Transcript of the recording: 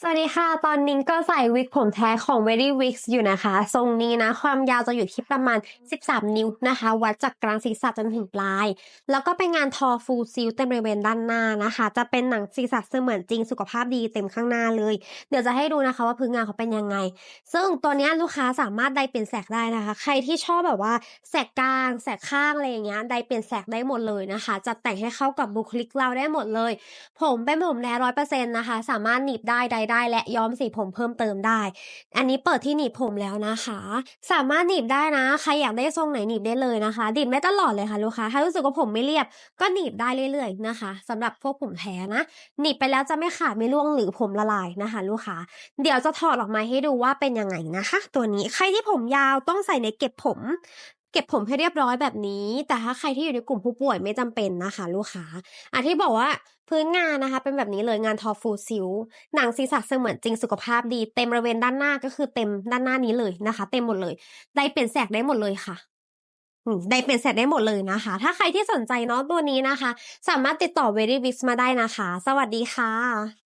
สวัสดีค่ะ ตอนนี้ก็ใส่วิกผมแท้ของ Very Wix อยู่นะคะ ทรงนี้นะ ความยาวจะอยู่ที่ประมาณ 13 นิ้วนะคะ วัดจากกลางศีรษะจนถึงปลาย แล้วก็เป็นงานทอฟูลซิลเต็มบริเวณด้านหน้านะคะ จะเป็นหนังศีรษะเสมือนจริงสุขภาพดีเต็มข้างหน้าเลย เดี๋ยวจะให้ดูนะคะว่าพื้นงานเขาเป็นยังไง ซึ่งตัวนี้ลูกค้าสามารถได้เปลี่ยนแสกได้นะคะ ใครที่ชอบแบบว่าแสกกลางแสกข้างอะไรอย่างเงี้ยได้เปลี่ยนแสกได้หมดเลยนะคะจัดแต่งให้เข้ากับบุคลิกเราได้หมดเลย ผมเป็นผมแท้ร้อยเปอร์เซ็นต์นะคะ สามารถหนีบได้ใดได้และย้อมสีผมเพิ่มเติมได้ อันนี้เปิดที่หนีบผมแล้วนะคะ สามารถหนีบได้นะ ใครอยากได้ทรงไหนหนีบได้เลยนะคะหนีบได้ตลอดเลยค่ะลูกค้า ถ้ารู้สึกว่าผมไม่เรียบ ก็หนีบได้เรื่อยๆนะคะสำหรับพวกผมแท้นะ หนีบไปแล้วจะไม่ขาดไม่ร่วงหรือผมละลายนะคะ ลูกค้า เดี๋ยวจะถอดออกมาให้ดูว่าเป็นยังไงนะคะ ตัวนี้ ใครที่ผมยาวต้องใส่ในเก็บผม เก็บผมให้เรียบร้อยแบบนี้ แต่ถ้าใครที่อยู่ในกลุ่มผู้ป่วยไม่จำเป็นนะคะ ลูกค้าอะที่บอกว่าพื้นงานนะคะ เป็นแบบนี้เลยงานทอฟูซิลหนังศีรษะเสมือนจริงสุขภาพดี เต็มบริเวณด้านหน้าก็คือเต็มด้านหน้านี้เลยนะคะ เต็มหมดเลย ได้เปลี่ยนแสกได้หมดเลยค่ะได้เป็นเสร็จได้หมดเลยนะคะ ถ้าใครที่สนใจเนาะตัวนี้นะคะ สามารถติดต่อ Very Wix มาได้นะคะ สวัสดีค่ะ